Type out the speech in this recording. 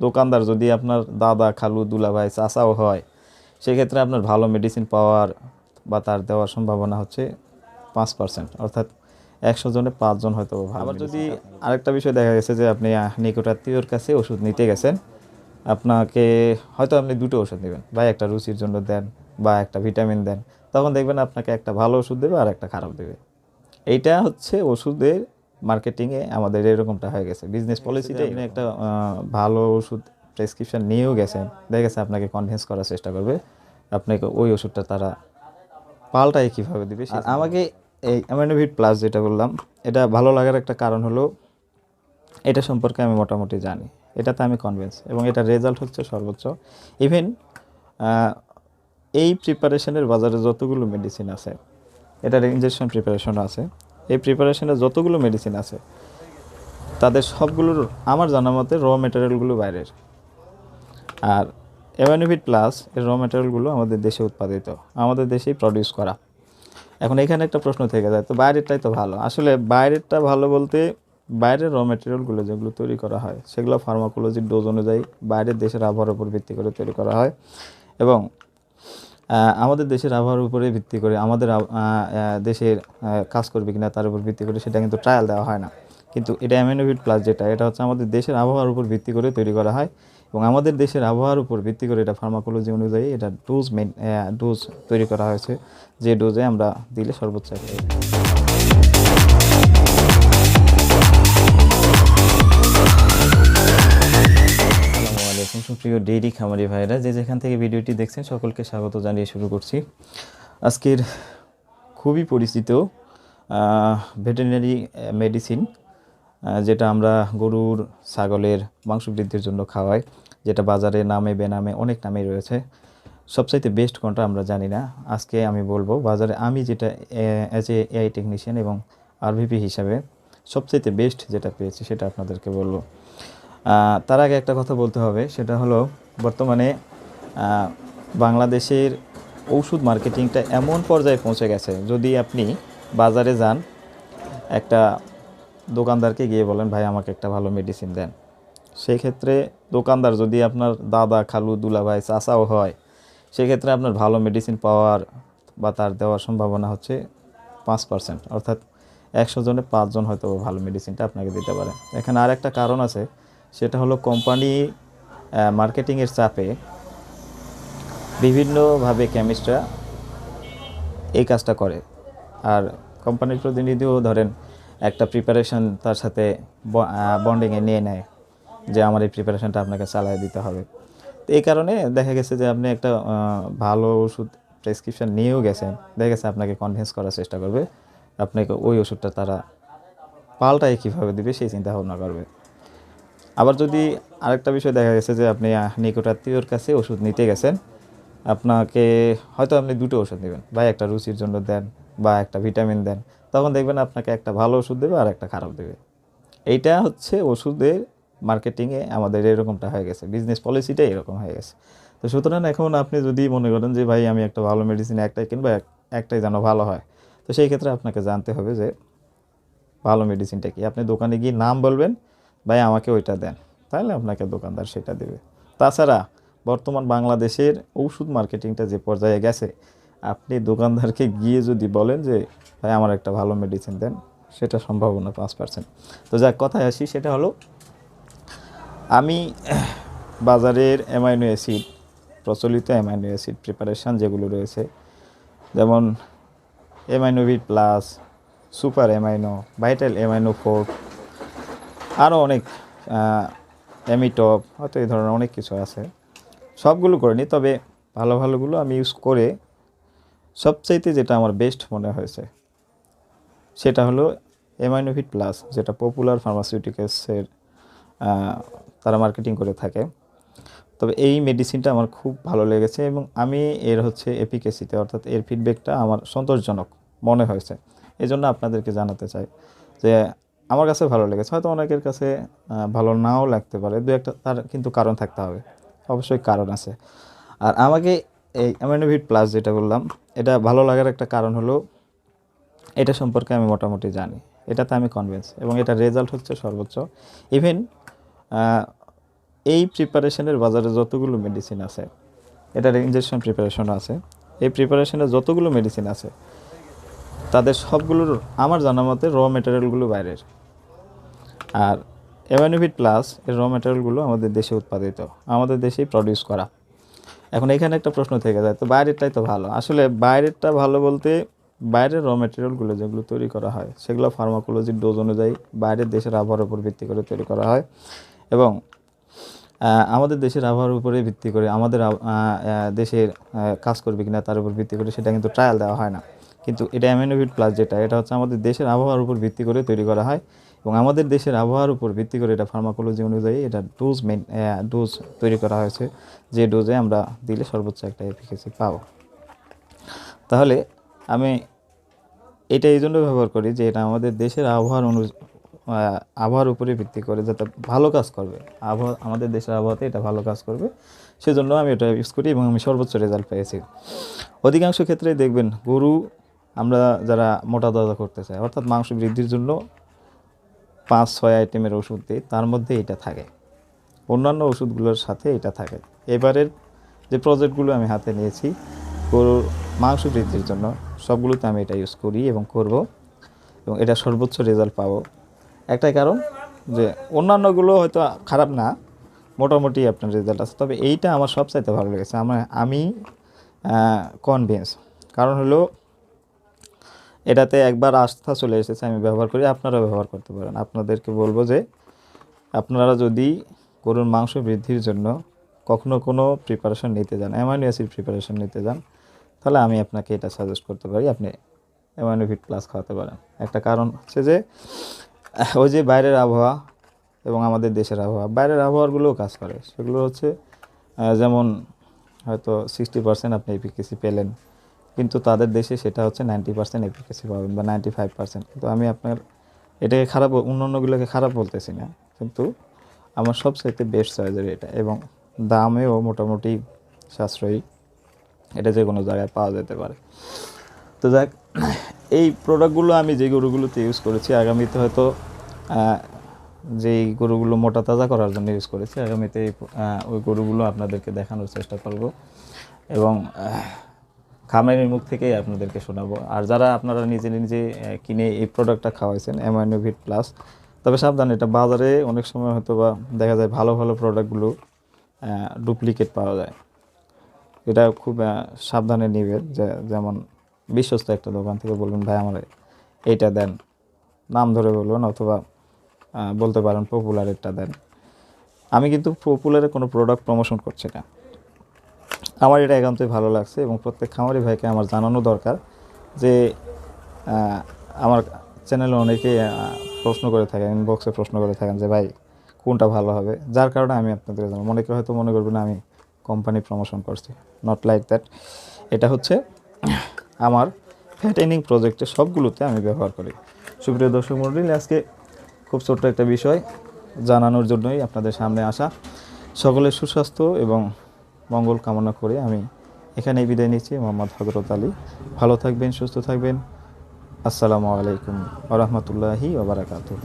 দোকানদার যদি আপনার দাদা খালু দুলাভাই চাচাও হয় সেক্ষেত্রে আপনার ভালো মেডিসিন পাওয়ার বা তার দেওয়ার সম্ভাবনা হচ্ছে পাঁচ পার্সেন্ট অর্থাৎ একশো জনে পাঁচজন হয়তো আবার যদি আরেকটা বিষয় দেখা গেছে যে আপনি নিকটাত্মীয়র কাছে ওষুধ নিতে গেছেন আপনাকে হয়তো আপনি দুটো ওষুধ নেবেন। বা একটা রুচির জন্য দেন বা একটা ভিটামিন দেন তখন দেখবেন আপনাকে একটা ভালো ওষুধ দেবে আর একটা খারাপ দেবে। এইটা হচ্ছে ওষুধের মার্কেটিংয়ে আমাদের এরকমটা হয়ে গেছে। বিজনেস পলিসিতে আপনি একটা ভালো ওষুধ প্রেসক্রিপশন নিয়েও গেছেন দেখা গেছে আপনাকে কনভিন্স করার চেষ্টা করবে। আপনাকে ওই ওষুধটা তারা পাল্টায় কীভাবে দিবে আমাকে এই অ্যামাইনোভিট প্লাস যেটা বললাম এটা ভালো লাগার একটা কারণ হলো এটা সম্পর্কে আমি মোটামুটি জানি। এটাতে আমি কনভিন্স এবং এটা রেজাল্ট হচ্ছে সর্বোচ্চ। ইভেন এই প্রিপারেশনের বাজারে যতগুলো মেডিসিন আছে এটার ইঞ্জেকশন প্রিপারেশন আছে। এই প্রিপারেশনের যতগুলো মেডিসিন আছে, তাদের সবগুলোর আমার জানা মতে র মেটেরিয়ালগুলো বাইরের। আর এভানোভিট প্লাস এর র মেটেরিয়ালগুলো আমাদের দেশে উৎপাদিত, আমাদের দেশেই প্রডিউস করা। এখন এখানে একটা প্রশ্ন থেকে যায়, তো বাইরেরটাই তো ভালো। আসলে বাইরেরটা ভালো বলতে বাইরের র মেটেরিয়ালগুলো যেগুলো তৈরি করা হয়, সেগুলো ফার্মাকোলজির ডোজ অনুযায়ী বাইরের দেশের আবহাওয়ার উপর ভিত্তি করে তৈরি করা হয়। এবং আমাদের দেশের আবহাওয়ার উপরে ভিত্তি করে আমাদের দেশের কাজ করবে কিনা তার উপর ভিত্তি করে সেটা কিন্তু ট্রায়াল দেওয়া হয় না। কিন্তু এটা অ্যামিনোভিট প্লাস যেটা, এটা হচ্ছে আমাদের দেশের আবহাওয়ার উপর ভিত্তি করে তৈরি করা হয় এবং আমাদের দেশের আবহাওয়ার উপর ভিত্তি করে এটা ফার্মাকোলজি অনুযায়ী এটা ডোজ মেন ডোজ তৈরি করা হয়েছে। যে ডোজে আমরা দিলে সর্বোচ্চ আলাইকুম সুপ্রিয় ডেইরি খামারি ভাইরা যে যেখান থেকে ভিডিওটি দেখছেন সকলকে স্বাগত জানিয়ে শুরু করছি। আজকের খুবই পরিচিত ভেটেরিনারি মেডিসিন যেটা আমরা গরুর, ছাগলের মাংস বৃদ্ধির জন্য খাওয়াই, যেটা বাজারে নামে বেনামে অনেক নামে রয়েছে। সবচাইতে বেস্ট কোনটা আমরা জানি না। আজকে আমি বলব, বাজারে আমি যেটা অ্যাজ এ এআই টেকনিশিয়ান এবং আরভিপি হিসাবে সবচাইতে বেস্ট যেটা পেয়েছি সেটা আপনাদেরকে বলব। তার আগে একটা কথা বলতে হবে, সেটা হলো বর্তমানে বাংলাদেশের ঔষধ মার্কেটিংটা এমন পর্যায়ে পৌঁছে গেছে, যদি আপনি বাজারে যান, একটা দোকানদারকে গিয়ে বলেন, ভাই, আমাকে একটা ভালো মেডিসিন দেন। সেই ক্ষেত্রে দোকানদার যদি আপনার দাদা, খালু, দুলাভাই, চাচাও হয়, সেক্ষেত্রে আপনার ভালো মেডিসিন পাওয়ার বা তার দেওয়ার সম্ভাবনা হচ্ছে পাঁচ পার্সেন্ট অর্থাৎ একশো জনে পাঁচজন হয়তো ভালো মেডিসিনটা আপনাকে দিতে পারে। এখানে আর একটা কারণ আছে সেটা হলো কোম্পানি মার্কেটিংয়ের চাপে বিভিন্নভাবে কেমিস্টরা এই কাজটা করে। আর কোম্পানির প্রতিনিধিও ধরেন একটা প্রিপারেশন তার সাথে বন্ডিংয়ে নিয়ে নেয় যে আমার এই প্রিপারেশনটা আপনাকে চালিয়ে দিতে হবে। তো এই কারণে দেখা গেছে যে আপনি একটা ভালো ওষুধ প্রেসক্রিপশন নিয়েও গেছেন, দেখা গেছে আপনাকে কনভিন্স করার চেষ্টা করবে, আপনাকে ওই ওষুধটা তারা পাল্টায় কীভাবে দিবে সেই চিন্তা ভাবনা করবে। আবার যদি আরেকটা বিষয় দেখা গেছে যে আপনি নিকটাত্মীয়র কাছে ওষুধ নিতে গেছেন, আপনাকে হয়তো আপনি দুটো ওষুধ নেবেন। বা একটা রুচির জন্য দেন বা একটা ভিটামিন দেন। তখন দেখবেন আপনাকে একটা ভালো ওষুধ দেবে আর একটা খারাপ দেবে। এইটা হচ্ছে ওষুধের মার্কেটিংয়ে আমাদের এরকমটা হয়ে গেছে। বিজনেস পলিসিটা এরকম হয়ে গেছে। তো সুতরাং এখন আপনি যদি মনে করেন যে, ভাই, আমি একটা ভালো মেডিসিন একটাই কিনবো, এক- একটাই যেন ভালো হয়। তো সেই ক্ষেত্রে আপনাকে জানতে হবে যে, ভালো মেডিসিনটা কি? আপনি দোকানে গিয়ে নাম বলবেন ভাই, আমাকে ওইটা দেন। তাহলে আপনাকে দোকানদার সেটা দেবে। তাছাড়া বর্তমান বাংলাদেশের ঔষধ মার্কেটিংটা যে পর্যায়ে গেছে, আপনি দোকানদারকে গিয়ে যদি বলেন যে, ভাই, আমার একটা ভালো মেডিসিন দেন, সেটা সম্ভাবনা পাঁচ পার্সেন্ট তো যাক, কথায় আসি, সেটা হলো, আমি বাজারের অ্যামাইনো অ্যাসিড প্রচলিত অ্যামাইনো অ্যাসিড প্রিপারেশান যেগুলো রয়েছে, যেমন Aminovit plus super amino vital amino four আরও অনেক অ্যামিটপ হয়তো এই ধরনের অনেক কিছু আছে। সবগুলো করিনি তবে ভালো ভালোগুলো আমি ইউজ করে সবচাইতে যেটা আমার বেস্ট মনে হয়েছে, সেটা হলো এমাইনোভিট প্লাস যেটা পপুলার ফার্মাসিউটিক্যালসের তারা মার্কেটিং করে থাকে। তবে এই মেডিসিনটা আমার খুব ভালো লেগেছে এবং আমি এর হচ্ছে এপিকেসিতে অর্থাৎ এর ফিডব্যাকটা আমার সন্তোষজনক মনে হয়েছে। এই জন্য আপনাদেরকে জানাতে চাই যে আমার কাছে ভালো লেগেছে। হয়তো অনেকের কাছে ভালো নাও লাগতে পারে। দু একটা তার কিন্তু কারণ থাকতে হবে। অবশ্যই কারণ আছে। আর আমাকে এই অ্যামিনোভিট প্লাস যেটা বললাম, এটা ভালো লাগার একটা কারণ হলো, এটা সম্পর্কে আমি মোটামুটি জানি। এটাতে আমি কনভিন্স এবং এটা রেজাল্ট হচ্ছে সর্বোচ্চ। ইভেন এই প্রিপারেশনের বাজারে যতগুলো মেডিসিন আছে, এটার ইঞ্জেকশন প্রিপারেশন আছে। এই প্রিপারেশনের যতগুলো মেডিসিন আছে তাদের সবগুলোর আমার জানা মতে র মেটেরিয়ালগুলো বাইরের। আর এমানোভিট প্লাস এর র মেটেরিয়ালগুলো আমাদের দেশে উৎপাদিত, আমাদের দেশেই প্রডিউস করা। এখন এখানে একটা প্রশ্ন থেকে যায়, তো বাইরেরটাই তো ভালো। আসলে বাইরেরটা ভালো বলতে বাইরের র মেটেরিয়ালগুলো যেগুলো তৈরি করা হয়, সেগুলো ফার্মাকোলজির ডোজ অনুযায়ী বাইরের দেশের আবহাওয়ার উপর ভিত্তি করে তৈরি করা হয়। এবং আমাদের দেশের আবহাওয়ার উপরে ভিত্তি করে আমাদের দেশের কাজ করবে কিনা তার উপর ভিত্তি করে সেটা কিন্তু ট্রায়াল দেওয়া হয় না। কিন্তু এটা অ্যামিনোভিট প্লাস যেটা, এটা হচ্ছে আমাদের দেশের আবহাওয়ার উপর ভিত্তি করে তৈরি করা হয় এবং আমাদের দেশের আবহাওয়ার উপর ভিত্তি করে এটা ফার্মাকোলজি অনুযায়ী এটা ডোজ মেন ডোজ তৈরি করা হয়েছে, যে ডোজে আমরা দিলে সর্বোচ্চ একটা এফিকেসি পাবো। তাহলে আমি এটা এই জন্য ব্যবহার করি যে এটা আমাদের দেশের আবহাওয়ার অনু আবহাওয়ার উপরে ভিত্তি করে যাতে ভালো কাজ করবে। আবহাওয়া, আমাদের দেশের আবহাওয়াতে এটা ভালো কাজ করবে, সেজন্য আমি এটা ইউজ করি এবং আমি সর্বোচ্চ রেজাল্ট পেয়েছি। অধিকাংশ ক্ষেত্রে দেখবেন গরু আমরা যারা মোটা তাজা করতে চাই, অর্থাৎ মাংস বৃদ্ধির জন্য পাঁচ, ছয় আইটেমের ওষুধ দিই, তার মধ্যে এটা থাকে। অন্যান্য ওষুধগুলোর সাথে এটা থাকে। এবারের যে প্রজেক্টগুলো আমি হাতে নিয়েছি, গরুর মাংস বৃদ্ধির জন্য সবগুলোতে আমি এটা ইউজ করি এবং করব এবং এটা সর্বোচ্চ রেজাল্ট পাবো। একটাই কারণ যে অন্যান্যগুলো হয়তো খারাপ না, মোটামুটি আপনার রেজাল্ট আছে, তবে এইটা আমার সবচাইতে ভালো লেগেছে। আমার, আমি কনভিন্স কারণ হলো এটাতে একবার আস্থা চলে এসেছে, আমি ব্যবহার করি আপনারা ব্যবহার করতে পারেন। আপনাদেরকে বলব যে, আপনারা যদি গরুর মাংস বৃদ্ধির জন্য কখনো কোনো প্রিপারেশন নিতে যান অ্যামাইনো অ্যাসিড প্রিপারেশন নিতে যান, তাহলে আমি আপনাকে এটা সাজেস্ট করতে পারি, আপনি অ্যামাইনোভিট প্লাস খাওয়াতে পারেন। একটা কারণ হচ্ছে যে, ওই যে বাইরের আবহাওয়া এবং আমাদের দেশের আবহাওয়া, বাইরের আবহাওয়াগুলোও কাজ করে। সেগুলো হচ্ছে যেমন হয়তো সিক্সটি পার্সেন্ট আপনি এপিকেসি পেলেন কিন্তু তাদের দেশে সেটা হচ্ছে নাইনটি পার্সেন্ট এপিকেসি পাবেন বা নাইনটি ফাইভ পার্সেন্ট। কিন্তু আমি আপনার এটাকে খারাপ অন্য অন্যগুলোকে খারাপ বলতেছি না, কিন্তু আমার সবচাইতে বেস্ট চয়েসের এটা এবং দামেও মোটামুটি সাশ্রয়ী। এটা যে কোনো জায়গায় পাওয়া যেতে পারে। তো যাক, এই প্রোডাক্টগুলো আমি যে গরুগুলোতে ইউজ করেছি, আগামীতে হয়তো যেই গরুগুলো মোটা তাজা করার জন্য ইউজ করেছি, আগামীতে ওই গরুগুলো আপনাদেরকে দেখানোর চেষ্টা করব। এবং খামারের মুখ থেকেই আপনাদেরকে শোনাবো। আর যারা আপনারা নিজে নিজে কিনে এই প্রোডাক্টটা খাওয়াইছেন অ্যামাইনোভিট প্লাস তবে সাবধান এটা বাজারে অনেক সময় হয়তো বা দেখা যায় ভালো ভালো প্রোডাক্টগুলো ডুপ্লিকেট পাওয়া যায়। এটা খুব সাবধানে নিবেন, যে, যেমন বিশ্বস্ত একটা দোকান থেকে বলবেন ভাই, আমার এইটা দেন। নাম ধরে বলবেন অথবা বলতে পারেন পপুলার পপুলারেরটা দেন। আমি কিন্তু পপুলারে কোনো প্রোডাক্ট প্রমোশন করছি না। আমার এটা একান্তই ভালো লাগছে এবং প্রত্যেক খামারি ভাইকে আমার জানানো দরকার যে আমার চ্যানেলে অনেকেই প্রশ্ন করে থাকেন ইনবক্সে প্রশ্ন করে থাকেন যে, ভাই, কোনটা ভালো হবে? যার কারণে আমি আপনাদের জানাব। অনেকে হয়তো মনে করবেন আমি কোম্পানি প্রমোশন করছি। নট লাইক দ্যাট এটা হচ্ছে আমার ফ্যাটেনিং প্রজেক্টে সবগুলোতে আমি ব্যবহার করি। সুপ্রিয় দর্শক মণ্ডলী, আজকে খুব ছোট্ট একটা বিষয় জানানোর জন্যই আপনাদের সামনে আসা। সকলের সুস্বাস্থ্য এবং মঙ্গল কামনা করে আমি এখানেই বিদায় নিচ্ছি। মোহাম্মদ হজরত আলী, ভালো থাকবেন, সুস্থ থাকবেন। আসসালামু আলাইকুম ওরহমতুল্লাহি ওবরাকাতুহ